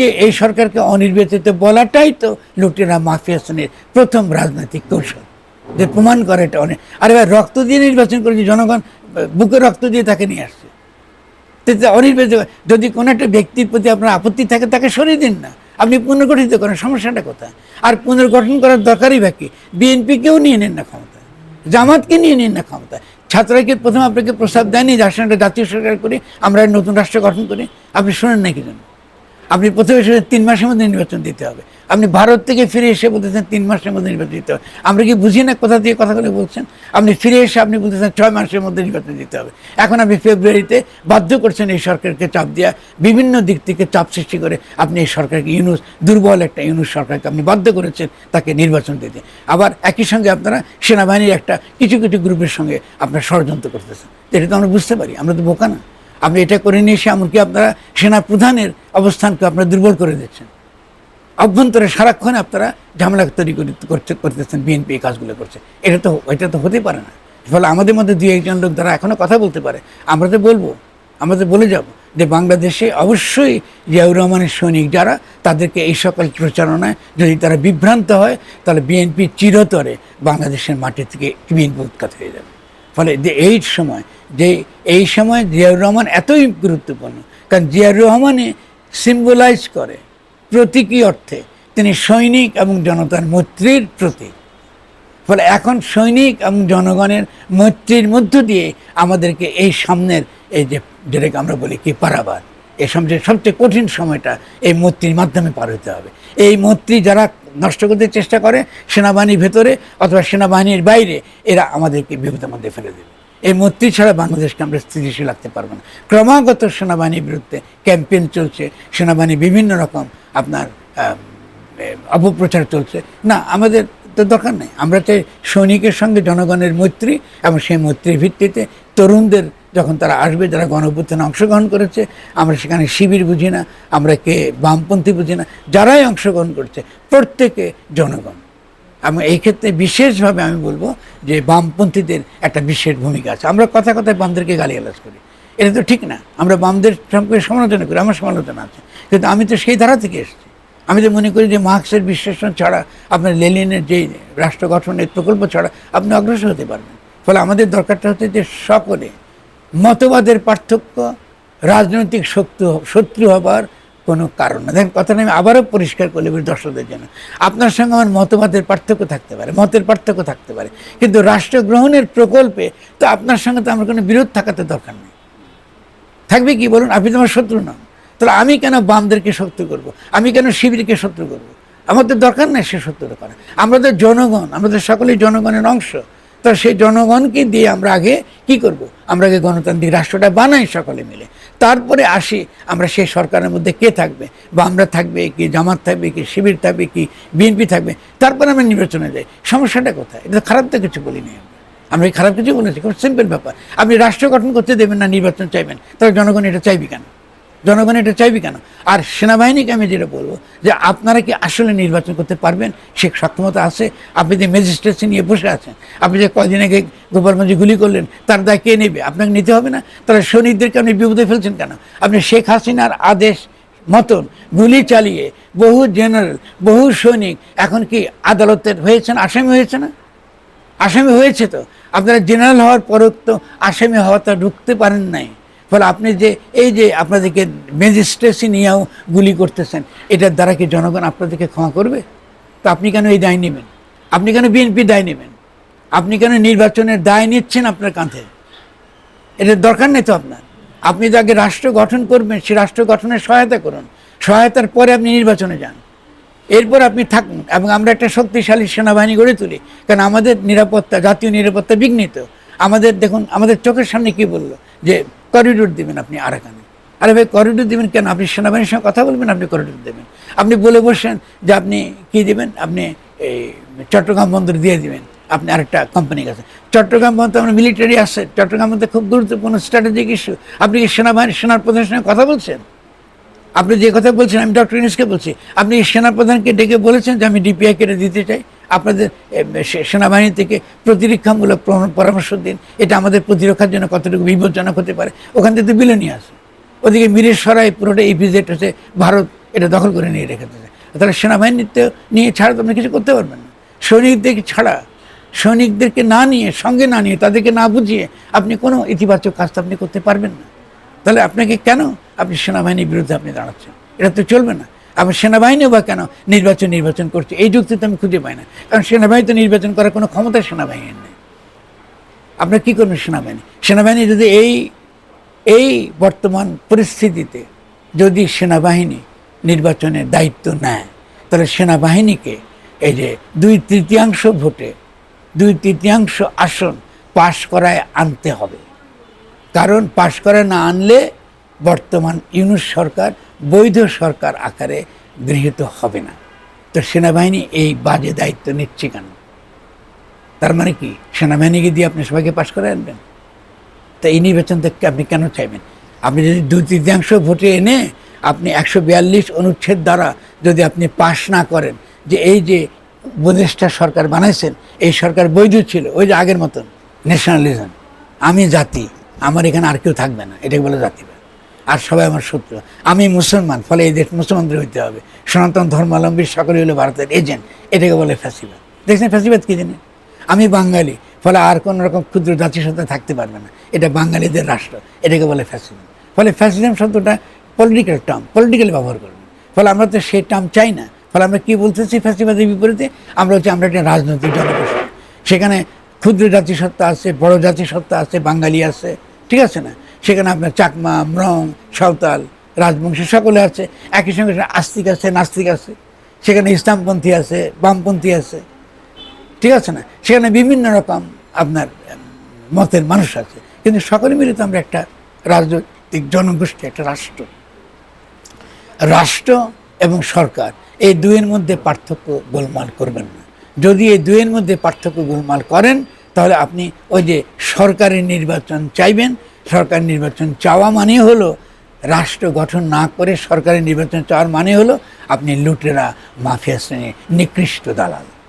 যে এই সরকারকে অনির্বাচিত বলাটাই তো লুটেরা মাফিয়াসনের প্রথম রাজনৈতিক কৌশল। যে প্রমাণ করে এটা অনেক আরে ভাই রক্ত দিয়ে নির্বাচন করেছে, জনগণ বুকে রক্ত দিয়ে তাকে নিয়ে আসছে। অনির্বাচিত যদি কোনো একটা ব্যক্তির প্রতি আপনার আপত্তি থাকে, তাকে সরিয়ে দিন না। আপনি পুনর্গঠিত করেন, সমস্যাটা কোথায়? আর পুনর্গঠন করার দরকারই বা কি? বিএনপিকেও নিয়ে নেন না ক্ষমতা। জামাতকে নিয়ে নিন না ক্ষমতা। ছাত্রকে প্রথম আপনাকে প্রস্তাব দেয়নি যে আসলে জাতীয় সরকার করি, আমরা নতুন রাষ্ট্র গঠন করি। আপনি শোনেন না কি জন্য আপনি প্রথমে শুনে তিন মাসের মধ্যে নির্বাচন দিতে হবে। আপনি ভারত থেকে ফিরে এসে বলতেছেন তিন মাসের মধ্যে নির্বাচন দিতে হবে। আমরা কি বুঝি না কোথা দিয়ে কথাগুলো বলছেন? আপনি ফিরে এসে আপনি বলতেছেন ছয় মাসের মধ্যে নির্বাচন দিতে হবে। এখন আপনি ফেব্রুয়ারিতে বাধ্য করছেন এই সরকারকে চাপ দেওয়া, বিভিন্ন দিক থেকে চাপ সৃষ্টি করে আপনি এই সরকারকে ইউনুস, দুর্বল একটা ইউনুস সরকারকে আপনি বাধ্য করেছেন তাকে নির্বাচন দিতে। আবার একই সঙ্গে আপনারা সেনাবাহিনীর একটা কিছু কিছু গ্রুপের সঙ্গে আপনারা ষড়যন্ত্র করতেছেন। এটা তো আমরা বুঝতে পারি, আমরা তো বোকা না। আপনি এটা করে নিয়ে এসে এমনকি আপনারা সেনা প্রধানের অবস্থানকে আপনারা দুর্বল করে দিচ্ছেন। অভ্যন্তরে সারাক্ষণ আপনারা ঝামেলা তৈরি করে- করতে করতেছেন, বিএনপি এই কাজগুলো করছে। এটা তো এটা তো হতে পারে না। ফলে আমাদের মধ্যে দুই একজন লোক যারা এখনও কথা বলতে পারে। আমরা তো বলব, আমরা তো বলে যাব যে বাংলাদেশে অবশ্যই জিয়াউর রহমানের সৈনিক যারা, তাদেরকে এই সকল প্রচারণায় যদি তারা বিভ্রান্ত হয়, তাহলে বিএনপি চিরতরে বাংলাদেশের মাটি থেকে বিএনপি উৎখাত হয়ে যাবে। ফলে যে এই সময়, যে এই সময় জিয়াউর রহমান এতই গুরুত্বপূর্ণ। কারণ জিয়াউর রহমানে সিম্বলাইজ করে প্রতীকী অর্থে। তিনি সৈনিক এবং জনতার মৈত্রীর প্রতীক। ফলে এখন সৈনিক এবং জনগণের মৈত্রীর মধ্য দিয়ে আমাদেরকে এই সামনের, এই যে, যেটাকে আমরা বলি কি পারাবার। এই সবচেয়ে সবচেয়ে কঠিন সময়টা এই মৈত্রীর মাধ্যমে পার হতে হবে। এই মৈত্রী যারা নষ্ট করতে চেষ্টা করে সেনাবাহিনীর ভেতরে অথবা সেনাবাহিনীর বাইরে, এরা আমাদেরকে বিপদের মধ্যে ফেলে দেবে। এই মৈত্রী ছাড়া বাংলাদেশকে আমরা স্থিতিশীল রাখতে পারব না। ক্রমাগত সেনাবাহিনীর বিরুদ্ধে ক্যাম্পেইন চলছে সেনাবাহিনী বিভিন্ন রকম আপনার অপপ্রচার চলছে। না, আমাদের তো দরকার নেই। আমরা চাই সৈনিকের সঙ্গে জনগণের মৈত্রী এবং সেই মৈত্রীর ভিত্তিতে তরুণদের যখন তারা আসবে, যারা গণঅভ্যুত্থানে অংশগ্রহণ করেছে, আমরা সেখানে শিবির বুঝি না, আমরা কে, বামপন্থী বুঝি না, যারাই অংশগ্রহণ করছে, প্রত্যেকে জনগণ। আমি এই ক্ষেত্রে বিশেষভাবে আমি বলব যে বামপন্থীদের একটা বিশেষ ভূমিকা আছে। আমরা কথা কথায় বামদেরকে গালি গালিগালাজ করি। এটা তো ঠিক না। আমরা বামদের সম্পর্কে সমালোচনা করি, আমার সমালোচনা আছে। কিন্তু আমি তো সেই ধারা থেকে এসেছি। আমি তো মনে করি যে মার্ক্সের বিশ্লেষণ ছাড়া, আপনার লেলিনের যে রাষ্ট্র গঠনের প্রকল্প ছাড়া আপনি অগ্রসর হতে পারবেন। ফলে আমাদের দরকারটা হচ্ছে যে সকলে মতবাদের পার্থক্য, রাজনৈতিক শত্রু শত্রু হবার কোনো কারণ না। দেখেন, কথাটা আমি আবারও পরিষ্কার করে বলি দর্শকদের জন্য। আপনার সঙ্গে আমার মতবাদের পার্থক্য থাকতে পারে, মতের পার্থক্য থাকতে পারে। কিন্তু রাষ্ট্র গ্রহণের প্রকল্পে তো আপনার সঙ্গে তো আমার কোনো বিরোধ থাকাতে দরকার নেই। থাকবে কি বলুন? আপনি তো আমার শত্রু নন। তাহলে আমি কেন বামদেরকে শত্রু করব। আমি কেন শিবিরকে শত্রু করব। আমাদের দরকার নেই সে শত্রুতা করা আমাদের জনগণ আমাদের সকলেই জনগণের অংশ। তো সেই জনগণকে দিয়ে আমরা আগে কি করব। আমরা আগে গণতান্ত্রিক রাষ্ট্রটা বানাই সকলে মিলে। তারপরে আসি আমরা সেই সরকারের মধ্যে কে থাকবে? বা আমরা থাকবে কি জামাত থাকবে, কি শিবির থাকবে, কি বিএনপি থাকবে? তারপরে আমরা নির্বাচনে যাই। সমস্যাটা কোথায়? এটা খারাপ তো কিছু বলিনি আমি আমরা এই খারাপ কিছু বলেছি, খুব সিম্পল ব্যাপার। আপনি রাষ্ট্র গঠন করতে দেবেন না, নির্বাচন চাইবেন। তাহলে জনগণ এটা চাইবি কেন? জনগণ এটা চাইবে কেন? আর সেনাবাহিনীকে আমি যেটা বলব, যে আপনারা কি আসলে নির্বাচন করতে পারবেন? সে সক্ষমতা আছে, আপনি যে ম্যাজিস্ট্রেসি নিয়ে বসে আছেন, আপনি যে কদিন আগে গোপাল গোপালগঞ্জে গুলি করলেন, তার দায় কে নেবে? আপনাকে নিতে হবে না? তারা সৈনিকদেরকে আপনি বিপদে ফেলছেন কেন? আপনি শেখ হাসিনার আদেশ মতন গুলি চালিয়ে বহু জেনারেল বহু সৈনিক এখন কি আদালতের হয়েছেন? আসামি হয়েছে না? আসামি হয়েছে তো? আপনারা জেনারেল হওয়ার পরেও তো আসামি হওয়াটা ঢুকতে পারেন নাই। ফলে আপনি যে, এই যে আপনাদেরকে ম্যাজিস্ট্রেসি নিয়েও গুলি করতেছেন, এটার দ্বারা কি জনগণ আপনাদেরকে ক্ষমা করবে? তো আপনি কেন এই দায় নেবেন? আপনি কেন বিএনপি দায় নেবেন? আপনি কেন নির্বাচনের দায় নিচ্ছেন আপনার কাঁধে? এটার দরকার নেই তো আপনার। আপনি তো আগে রাষ্ট্র গঠন করবেন, সে রাষ্ট্র গঠনের সহায়তা করুন। সহায়তার পরে আপনি নির্বাচনে যান। এরপর আপনি থাকুন এবং আমরা একটা শক্তিশালী সেনাবাহিনী গড়ে তুলি। কারণ আমাদের নিরাপত্তা, জাতীয় নিরাপত্তা বিঘ্নিত। আমাদের দেখুন, আমাদের চোখের সামনে কি বলল? যে করিডোর দিবেন আপনি আরাকানে। আরে ভাই করিডোর দিবেন কেন? আপনি সেনাবাহিনীর সঙ্গে কথা বলবেন, আপনি করিডোর দেবেন। আপনি বলে বসেন যে আপনি কি দিবেন? আপনি এই চট্টগ্রাম বন্দর দিয়ে দিবেন। আপনি আরেকটা কোম্পানি কাছে। চট্টগ্রাম বন্দর আমরা মিলিটারি আছে। চট্টগ্রাম বন্দর খুব গুরুত্বপূর্ণ স্ট্র্যাটেজিক ইস্যু আপনি কি সেনাবাহিনী সেনার প্রধানের সঙ্গে কথা বলছেন? আপনি যে কথা বলছেন, আমি ডক্টর ইনিসকে বলছি। আপনি সেনাপ্রধানকে ডেকে বলেছেন যে আমি ডিপিআই কেটে দিতে চাই। আপনাদের সেনাবাহিনী থেকে প্রতিরক্ষামূলক পরামর্শ- দিন। এটা আমাদের প্রতিরক্ষার জন্য কতটুকু বিপজ্জনক হতে পারে। ওখান থেকে তো বিলে নিয়ে আসে ওদিকে মিরের সরাই পুরোটা ইপিজেড হচ্ছে, ভারত এটা দখল করে নিয়ে রেখেছে তাহলে সেনাবাহিনীতে নিয়ে ছাড়া তো আপনি কিছু করতে পারবেন না। সৈনিকদেরকে ছাড়া, সৈনিকদেরকে না নিয়ে, সঙ্গে না নিয়ে, তাদেরকে না বুঝিয়ে আপনি কোনো ইতিবাচক কাজ আপনি করতে পারবেন না। তাহলে আপনাকে কেন আপনি সেনাবাহিনীর বিরুদ্ধে আপনি দাঁড়াচ্ছেন? এটা তো চলবে না। আবার সেনাবাহিনীও বা কেন নির্বাচন নির্বাচন করছে? এই যুক্তি তো আমি খুঁজে পাই না। কারণ সেনাবাহিনী তো নির্বাচন করার কোনো ক্ষমতা সেনাবাহিনীর নেই। আপনার কী করবেন সেনাবাহিনী? সেনাবাহিনী যদি এই এই বর্তমান পরিস্থিতিতে যদি সেনাবাহিনী নির্বাচনের দায়িত্ব নেয়, তাহলে সেনাবাহিনীকে এই যে দুই তৃতীয়াংশ ভোটে, দুই তৃতীয়াংশ আসন পাশ করায় আনতে হবে। কারণ পাশ করে না আনলে বর্তমান ইউনুস সরকার বৈধ সরকার আকারে গৃহীত হবে না। তো সেনাবাহিনী এই বাজে দায়িত্ব নিচ্ছে কেন? তার মানে কি? সেনাবাহিনীকে দিয়ে আপনি সবাইকে পাশ করে আনবেন? তা এই নির্বাচন থেকে আপনি কেন চাইবেন? আপনি যদি দুই তৃতীয়াংশ ভোটে এনে আপনি একশো বিয়াল্লিশ অনুচ্ছেদ দ্বারা যদি আপনি পাশ না করেন, যে এই যে উপদেষ্টা সরকার বানাইছেন, এই সরকার বৈধ ছিল, ওই যে আগের মতন ন্যাশনালিজম আমি জাতি, আমার এখানে আর কেউ থাকবে না, এটাকে বলে জাতিবাদ। আর সবাই আমার শত্রু। আমি মুসলমান, ফলে এই দেশ মুসলমানদের হইতে হবে। সনাতন ধর্মাবলম্বী সকলে হলো ভারতের এজেন্ট, এটাকে বলে ফ্যাসিবাদ। দেখছেন ফ্যাসিবাদ কি জানেন? আমি বাঙালি, ফলে আর কোনো রকম ক্ষুদ্র জাতিসত্তা থাকতে পারবে না। এটা বাঙালিদের রাষ্ট্র, এটাকে বলে ফ্যাসিজম। ফলে ফ্যাসিজম শব্দটা পলিটিক্যাল টার্ম পলিটিক্যালি ব্যবহার করবে ফলে আমরা তো সেই টার্ম চাই না। ফলে আমরা কি বলতেছি ফ্যাসিবাদের বিপরীতে? আমরা হচ্ছে, আমরা একটা রাজনৈতিক জনগোষ্ঠী। সেখানে ক্ষুদ্র জাতিসত্তা আছে, বড় জাতিসত্তা আছে, বাঙালি আছে, ঠিক আছে না? সেখানে আপনার চাকমা, মরং, সাঁওতাল, রাজবংশী সকলে আছে। একই সঙ্গে আস্তিক আছে, নাস্তিক আছে। সেখানে ইসলামপন্থী আছে, বামপন্থী আছে। ঠিক আছে না? সেখানে বিভিন্ন রকম আপনার মতের মানুষ আছে। কিন্তু সকলে মিলে তো আমরা একটা রাজনৈতিক জনগোষ্ঠী, একটা রাষ্ট্র। রাষ্ট্র এবং সরকার, এই দুয়ের মধ্যে পার্থক্য গোলমাল করবেন না। যদি এই দুয়ের মধ্যে পার্থক্য গোলমাল করেন, তাহলে আপনি ওই যে সরকারি নির্বাচন চাইবেন, সরকার নির্বাচন চাওয়া মানে হলো, রাষ্ট্র গঠন না করে সরকারি নির্বাচন চাওয়ার মানে হলো, আপনি লুটেরা, মাফিয়া শ্রেণির নিকৃষ্ট দালাল।